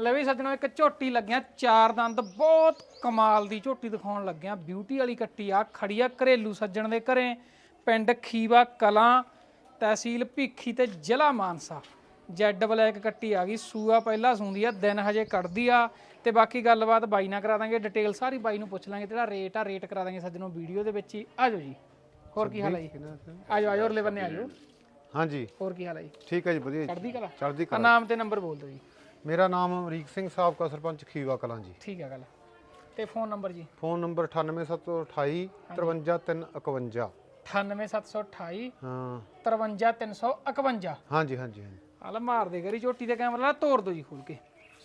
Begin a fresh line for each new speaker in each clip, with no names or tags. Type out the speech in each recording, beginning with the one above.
ਲੈ ਵੀ ਸੱਜਣੋ ਇੱਕ ਝੋਟੀ ਲੱਗਿਆ ਚਾਰ ਦੰਦ ਬਹੁਤ ਕਮਾਲ ਦੀ ਝੋਟੀ ਦਿਖਾਉਣ ਲੱਗਿਆ। ਬਿਊਟੀ ਵਾਲੀ ਕੱਟੀ ਆ ਖੜੀ ਆ ਘਰੇਲੂ ਸੱਜਣ ਦੇ ਘਰੇ ਪਿੰਡ ਖੀਵਾ ਕਲਾਂ ਤਹਿਸੀਲ ਭੀਖੀ ਤੇ ਜ਼ਿਲ੍ਹਾ ਮਾਨਸਾ। ਜੈਡ ਬਲੈਕ ਕੱਟੀ ਆ ਗਈ ਸੂਆ ਪਹਿਲਾਂ ਸੂੰਦੀ ਆ ਦਿਨ ਹਜੇ ਕੱਢਦੀ ਆ। ਤੇ ਬਾਕੀ ਗੱਲਬਾਤ ਬਾਈ ਨਾਲ ਕਰਾ ਦਾਂਗੇ ਡਿਟੇਲ ਸਾਰੀ ਬਾਈ ਨੂੰ ਪੁੱਛ ਲਾਂਗੇ ਜਿਹੜਾ ਰੇਟ ਆ ਰੇਟ ਕਰਾ ਦਾਂਗੇ ਸੱਜਣੋ ਵੀਡੀਓ ਦੇ ਵਿੱਚ ਹੀ। ਆਜੋ ਜੀ ਹੋਰ ਕੀ ਹਾਲ ਹੈ ਜੀ ਆਜੋ ਆਜੋ ਅਰਲੇ ਬੰਨੇ ਆਜੋ।
ਹਾਂਜੀ।
ਹੋਰ ਕੀ ਹਾਲ ਹੈ ਜੀ?
ਠੀਕ ਹੈ ਜੀ ਵਧੀਆ ਜੀ।
ਚੜ੍ਹਦੀ ਕਲਾ?
ਚੜ੍ਹਦੀ
ਆ
ਕਲਾ
ਨਾਮ ਤੇ ਨੰਬਰ ਬੋਲ ਦਿਓ ਜੀ।
ਮੇਰਾ ਨਾਮ ਅਮਰੀਕ ਸਿੰਘ ਸਾਬਕਾ ਸਰਪੰਚ ਖੀਵਾ ਕਲਾਂ ਜੀ।
ਠੀਕ ਆ ਗੱਲ। ਤੇ ਫੋਨ ਨੰਬਰ ਜੀ?
ਫੋਨ ਨੰਬਰ 98728 53351
98728
ਹਾਂ।
53351
ਹਾਂਜੀ ਹਾਂਜੀ ਹਾਂਜੀ।
ਆਲਾ ਮਾਰ ਦੇ ਗਰੀ ਝੋਟੀ ਦੇ ਕੈਮਰਾ ਨਾਲ ਤੋੜ ਦੋ ਜੀ ਖੋਲ ਕੇ।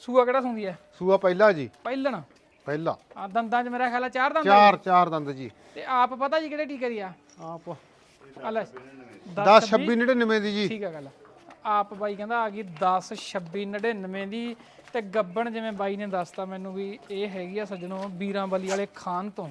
ਸੂਆ ਕਿਹੜਾ ਸੁੰਦੀ ਹੈ
ਸੂਆ ਪਹਿਲਾ ਜੀ।
ਪਹਿਲਣ।
ਪਹਿਲਾ।
ਆ ਦੰਦਾਂ 'ਚ ਮੇਰਾ ਖਿਆਲ ਆ ਚਾਰ ਦੰਦ ਆ।
ਚਾਰ ਚਾਰ ਦੰਦ ਜੀ।
ਤੇ ਆਪ ਪਤਾ ਜੀ ਕਿਹੜੇ ਟੀਕੇ ਦੀ ਆ?
ਆਪ।
ਆ ਲੈ
10 26 99 ਦੀ ਜੀ।
ਠੀਕ ਆ ਗੱਲ। ਆਪ ਬਾਈ ਕਹਿੰਦਾ ਆ ਗਈ 10 26 99 ਦੀ ਤੇ ਗੱਬਣ ਜਿਵੇਂ ਬਾਈ ਨੇ ਦੱਸਤਾ ਮੈਨੂੰ ਵੀ ਇਹ ਹੈਗੀ ਆ ਸੱਜਣੋ ਵੀਰਾਂ ਬਲੀ ਵਾਲੇ ਖਾਨ ਤੋਂ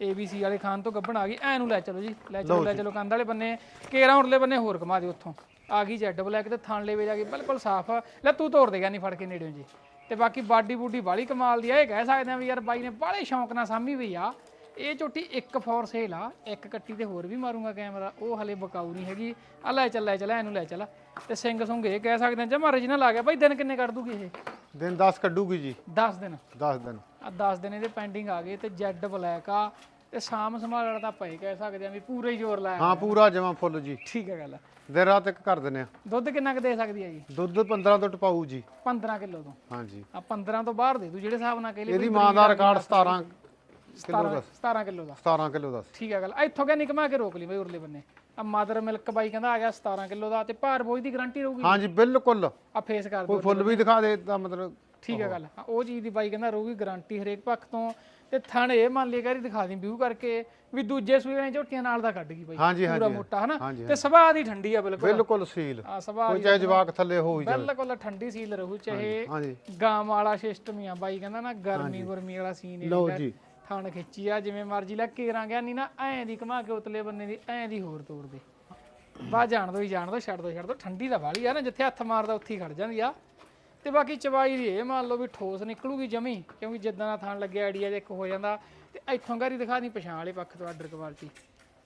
ABC ਵਾਲੇ ਖਾਨ ਤੋਂ ਗੱਬਣ ਆ ਗਈ। ਐ ਨੂੰ ਲੈ ਚਲੋ ਜੀ ਲੈ ਚਲੋ ਲੈ ਚਲੋ ਕੰਧ ਵਾਲੇ ਬੰਨੇ ਕੇਰਾਂ ਉਰਲੇ ਬੰਨੇ ਹੋਰ ਘੁਮਾ ਦਿਓ ਉੱਥੋਂ। ਆ ਗਈ ਜੈਡ ਬਲੈਕ ਤੇ ਥਣ ਲੈਵੇ ਜਾ ਕੇ ਬਿਲਕੁਲ ਸਾਫ਼। ਆ। ਲੈ ਤੂੰ ਤੋੜ ਦੇਗਾ ਨਹੀਂ ਫੜ ਕੇ ਨੇੜਿਓਂ ਜੀ। ਤੇ ਬਾਕੀ ਬਾਡੀ ਬੂਡੀ ਬਾਲੀ ਕਮਾਲ ਦੀ ਆ ਇਹ ਕਹਿ ਸਕਦੇ ਆ ਵੀ ਯਾਰ ਬਾਈ ਨੇ ਬਾਲੇ ਸ਼ੌਂਕ ਨਾਲ ਸਾਂਭੀ ਹੋਈ ਆ। ਇਹ ਝੋਟੀ ਇੱਕ ਫੋਰ ਸੇਲ ਆ ਇੱਕ ਕੱਟੀ ਤੇ ਹੋਰ ਵੀ ਮਾਰੂੰਗਾ ਕੈਮਰਾ ਉਹ ਹਲੇ ਬਕਾਊ ਨਹੀਂ ਹੈਗੀ। ਆ ਲੈ ਚੱਲ ਲੈ ਚੱਲ ਇਹਨੂੰ ਲੈ ਚੱਲ। ਤੇ ਸਿੰਘ ਸੁੰਗ ਇਹ ਕਹਿ ਸਕਦੇ ਆ ਜਮਾ original ਆ ਗਿਆ ਬਾਈ ਦਿਨ ਕਿੰਨੇ ਕੱਢ ਦੂਗੀ ਇਹ?
ਦਿਨ 10 ਕੱਢੂਗੀ ਜੀ।
10 ਦਿਨ?
10 ਦਿਨ।
ਆ 10 ਦਿਨ ਇਹਦੇ ਪੈਂਡਿੰਗ ਆ ਗਏ ਤੇ ਜੈਡ ਬਲੈਕ ਆ। ਤੇ ਸਾਮ ਸੰਭਾਲ ਵਾਲਾ ਤਾਂ ਪਏ ਕਹਿ ਸਕਦੇ ਆ ਵੀ ਪੂਰਾ ਹੀ ਜ਼ੋਰ ਲਾਇਆ
ਹਾਂ ਪੂਰਾ ਜਮਾ ਫੁੱਲ ਜੀ।
ਠੀਕ ਹੈ ਗੱਲ।
ਦਿਨ ਰਾਤ ਇੱਕ ਕਰ ਦਿੰਨੇ ਆ
ਦੁੱਧ ਕਿੰਨਾ ਕੁ ਦੇ ਸਕਦੀ ਹੈ ਜੀ?
ਦੁੱਧ 15 ਤੋਂ ਟਪਾਊ ਜੀ।
15 ਕਿਲੋ ਤੋਂ।
ਹਾਂਜੀ
ਆ 15 ਤੋਂ ਬਾਹਰ ਦੇ ਦੂ ਜਿਹੜੇ ਹਿਸਾਬ ਨਾਲ ਕਹਿ ਲਈ
ਇਹਦੀ ਮਾਂ ਦਾ ਰਿਕਾਰਡ 17 ਕਿਲੋ
17
ਦਾ
17 ਕਿਲੋ ਦਾ
17 ਕਿਲੋ ਦਾ
ਠੀਕ ਹੈ ਗੱਲ। ਇੱਥੋਂ ਕਿਆ ਨਿਕਮਾ ਕੇ ਰੋਕ ਲਈ ਬਈ ਉਰਲੇ ਬੰਨੇ। ਆ ਮਦਰ ਮਿਲਕ ਬਾਈ ਕਹਿੰਦਾ ਆ ਗਿਆ 17 ਕਿਲੋ ਦਾ ਤੇ ਭਾਰ ਬੋਝ ਦੀ ਗਾਰੰਟੀ ਰਹੂਗੀ।
ਹਾਂਜੀ ਬਿਲਕੁਲ।
ਆ ਫੇਸ ਕਰ ਦੋ
ਕੋਈ ਫੁੱਲ ਵੀ ਦਿਖਾ ਦੇ ਤਾਂ ਮਤਲਬ
ਠੀਕ ਹੈ ਗੱਲ। ਹਾਂ, ਉਹ ਚੀਜ਼ ਦੀ ਬਾਈ ਕਹਿੰਦਾ ਰਹੂਗੀ ਗਾਰੰਟੀ ਹਰੇਕ ਪੱਖ ਤੋਂ। ਤੇ ਥਣ ਇਹ ਮੰਨ ਲਈ ਕਰੀ ਦਿਖਾ ਦੀ ਵਿਊ ਕਰਕੇ ਵੀ ਦੂਜੇ ਸੂਏ ਨੇ ਝੋਟੀਆਂ ਨਾਲ ਦਾ ਕੱਢ ਗਈ ਬਾਈ।
ਹਾਂਜੀ
ਪੂਰਾ
ਹਾਂਜੀ
ਮੋਟਾ ਹਨਾ?
ਹਾਂਜੀ,
ਤੇ ਸੁਭਾਅ ਦੀ ਠੰਡੀ ਆ ਬਿਲਕੁਲ।
ਬਿਲਕੁਲ ਸੀਲ।
ਆ ਸੁਭਾਅ
ਕੋਈ
ਦੀ
ਚਾਹੇ ਜਵਾਕ ਥੱਲੇ ਹੋ ਹੀ ਜਾਵੇ
ਬਿਲਕੁਲ ਠੰਡੀ ਸੀਲ ਰਹੂ ਚਾਹੇ
ਹਾਂਜੀ
ਵਾਲਾ ਸਿਸਟਮ ਹੀ ਆ ਬਾਈ ਕਹਿੰਦਾ ਨਾ ਗਰਮੀ ਗੁਰਮੀ ਵਾਲਾ ਸੀਨ ਇਹ
ਲਓ
ਜਿਹੜਾ
ਜੀ।
ਥਣ ਖਿੱਚੀ ਆ, ਜਿਵੇਂ ਮਰਜ਼ੀ ਲੈ ਕੇਰਾਂ ਗਿਆ ਨਹੀਂ ਨਾ, ਐਂ ਦੀ ਘਮਾ ਕੇ ਉਤਲੇ ਬੰਨੇ ਦੀ, ਐਂ ਦੀ ਹੋਰ ਤੋੜ ਦੇ। ਬਾ ਜਾਣ ਦੋ ਹੀ ਜਾਣ ਦੋ, ਛੱਡ ਦੋ ਛੱਡ ਦੋ, ਠੰਡੀ ਦਾ ਵਾਲੀ ਆ ਨਾ, ਜਿੱਥੇ ਹੱਥ ਮਾਰਦਾ ਉੱਥੇ ਹੀ ਖੜ ਜਾਂਦੀ ਆ। ਤੇ ਬਾਕੀ ਚਵਾਈ ਦੀ ਇਹ ਮੰਨ ਲਓ ਵੀ ਠੋਸ ਨਿਕਲੂਗੀ ਜਮੀ, ਕਿਉਂਕਿ ਜਿੱਦਾਂ ਦਾ ਥਣ ਲੱਗਿਆ, ਆਈਡੀਆ ਜੇ ਇੱਕ ਹੋ ਜਾਂਦਾ। ਤੇ ਇੱਥੋਂ ਗਾਰੀ ਦਿਖਾ ਦੀ ਪਛਾਣ ਵਾਲੇ ਪੱਖ ਤੋਂ ਆਰਡਰ ਕੁਆਲਿਟੀ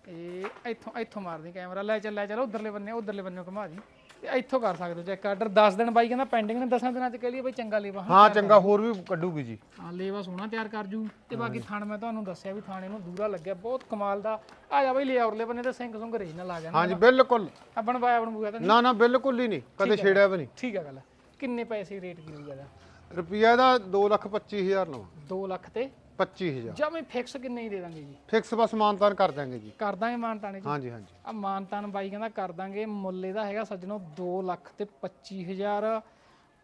ਇਹ ਇੱਥੋਂ ਇੱਥੋਂ ਮਾਰਦੀ ਕੈਮਰਾ, ਲੈ ਚੱਲ ਲੈ ਚੱਲ, ਉਧਰਲੇ ਬੰਨੇ ਉਧਰਲੇ ਬੰਨੇ ਘੁਮਾ ਦੀ। ਤੇ ਇੱਥੋਂ ਕਰ ਸਕਦੇ ਚੈੱਕ ਆਰਡਰ 10 ਦਿਨ ਬਾਈ ਕਹਿੰਦਾ ਪੈਂਡਿੰਗ ਨੇ 10 ਦਿਨਾਂ ਚ ਕਹਿ ਲਈ ਬਈ ਚੰਗਾ ਲੇਵਾ।
ਹਾਂ ਚੰਗਾ ਹੋਰ ਵੀ ਕੱਢੂਗੀ ਜੀ।
ਹਾਂ ਲੇਵਾ ਸੋਹਣਾ ਤਿਆਰ ਕਰ ਜੂ। ਤੇ ਬਾਕੀ ਥਣ ਮੈਂ ਤੁਹਾਨੂੰ ਦੱਸਿਆ ਵੀ ਥਾਣੇ ਨੂੰ ਦੂਰਾ ਲੱਗਿਆ ਬਹੁਤ ਕਮਾਲ ਦਾ। ਆ ਜਾ ਬਈ ਲੈ ਔਰਲੇ ਬੰਨੇ ਤੇ ਸਿੰਘ ਸੁੰਗ ਰੀਜਨਲ ਆ ਗਿਆ
ਹਾਂਜੀ ਬਿਲਕੁਲ।
ਆਪਣ ਬਾਇਆ ਬਣ ਬੂਆ ਤਾਂ
ਨਾ ਨਾ ਬਿਲਕੁਲ ਹੀ ਨਹੀਂ। ਕਦੇ ਛੇੜਿਆ ਵੀ ਨਹੀਂ।
ਠੀਕ ਆ ਗੱਲ। ਕਿੰਨੇ ਪੈਸੇ ਰੇਟ ਕੀ ਹੋਊਗਾ ਇਹਦਾ?
ਰੁਪਿਆ ਦਾ 225000 ਲਵਾਂ
2 ਲੱਖ ਤੇ
25000
ਜਾਂ ਮੈਂ ਫਿਕਸ ਕਿੰਨੇ ਹੀ ਦੇ ਦਾਂਗੇ ਜੀ?
ਫਿਕਸ ਬਸ ਮਾਨਤਾਨ ਕਰ ਦਾਂਗੇ ਜੀ।
ਕਰ ਦਾਂਗੇ ਮਾਨਤਾਨੇ ਜੀ?
ਹਾਂਜੀ ਹਾਂਜੀ।
ਆ ਮਾਨਤਾਨ ਬਾਈ ਕਹਿੰਦਾ ਕਰ ਦਾਂਗੇ ਮੁੱਲ ਇਹਦਾ ਹੈਗਾ ਸੱਜਣੋ 2 ਲੱਖ ਤੇ 25000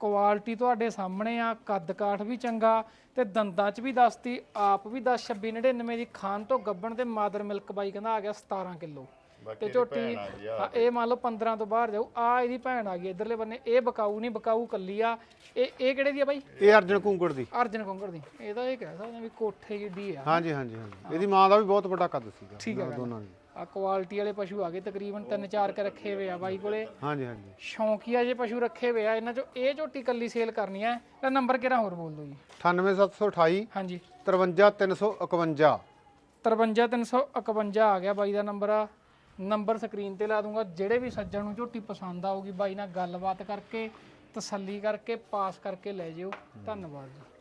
ਕੁਆਲਿਟੀ ਤੁਹਾਡੇ ਸਾਹਮਣੇ ਆ ਕੱਦ ਕਾਠ ਵੀ ਚੰਗਾ ਤੇ ਦੰਦਾਂ 'ਚ ਵੀ ਦੱਸਤੀ ਆਪ ਵੀ 10 26 99 ਦੀ ਖਾਨ ਤੋਂ ਗੱਬਣ ਤੇ ਮਾਦਰ ਮਿਲਕ ਬਾਈ ਕਹਿੰਦਾ ਆ ਗਿਆ 17 ਕਿਲੋ। ਤੇ ਝੋਟੀ ਹਾਂ, ਇਹ ਮੰਨ ਲਓ 15 ਤੋਂ ਬਾਹਰ ਜਾਊ ਆ ਇਹਦੀ ਭੈਣ ਆ ਗਈ ਇਧਰਲੇ ਬੰਨੇ ਇਹ ਬਕਾਊ ਨਹੀਂ ਬਕਾਊ ਕੱਲੀ ਆ। ਇਹ ਇਹ ਕਿਹੜੇ ਦੀ ਆ ਬਾਈ?
ਇਹ ਅਰਜਨ ਕੁੰਗੜ ਦੀ।
ਅਰਜਨ ਕੰਗੜ ਦੀ। ਇਹਦਾ ਇਹ ਕਹਿ ਸਕਦੇ ਆ ਵੀ ਕੋਠੇ ਜਿੱਡੀ ਆ।
ਹਾਂਜੀ ਹਾਂਜੀ ਹਾਂਜੀ। ਇਹਦੀ ਮਾਂ ਦਾ ਵੀ ਬਹੁਤ ਵੱਡਾ ਕੱਦ ਸੀਗਾ
ਠੀਕ ਹੈ
ਦੋਨਾਂ ਦੀ।
ਆ ਕੁਆਲਿਟੀ ਵਾਲੇ ਪਸ਼ੂ ਆ ਗਏ ਤਕਰੀਬਨ ਤਿੰਨ ਚਾਰ ਕ ਰੱਖੇ ਹੋਏ ਆ ਬਾਈ ਕੋਲੇ।
ਹਾਂਜੀ ਹਾਂਜੀ।
ਸ਼ੌਂਕੀਆ ਜੇ ਪਸ਼ੂ ਰੱਖੇ ਹੋਏ ਆ ਇਹਨਾਂ ਚੋਂ ਇਹ ਝੋਟੀ ਕੱਲੀ ਸੇਲ ਕਰਨੀ ਹੈ ਤਾਂ ਨੰਬਰ ਕਿਹੜਾ ਹੋਰ ਬੋਲ ਦਿਓ ਜੀ?
98728
ਹਾਂਜੀ।
53351
53351 ਆ ਗਿਆ ਬਾਈ ਦਾ ਨੰਬਰ ਨੰਬਰ ਸਕਰੀਨ ਤੇ ਲਾ ਦੂੰਗਾ। ਜਿਹੜੇ ਵੀ ਸੱਜਣ ਨੂੰ ਝੋਟੀ ਪਸੰਦ ਆਊਗੀ, ਬਾਈ ਨਾਲ ਗੱਲਬਾਤ ਕਰਕੇ, ਤਸੱਲੀ ਕਰਕੇ, ਪਾਸ ਕਰਕੇ ਲੈ ਜਿਓ। ਧੰਨਵਾਦ ਜੀ।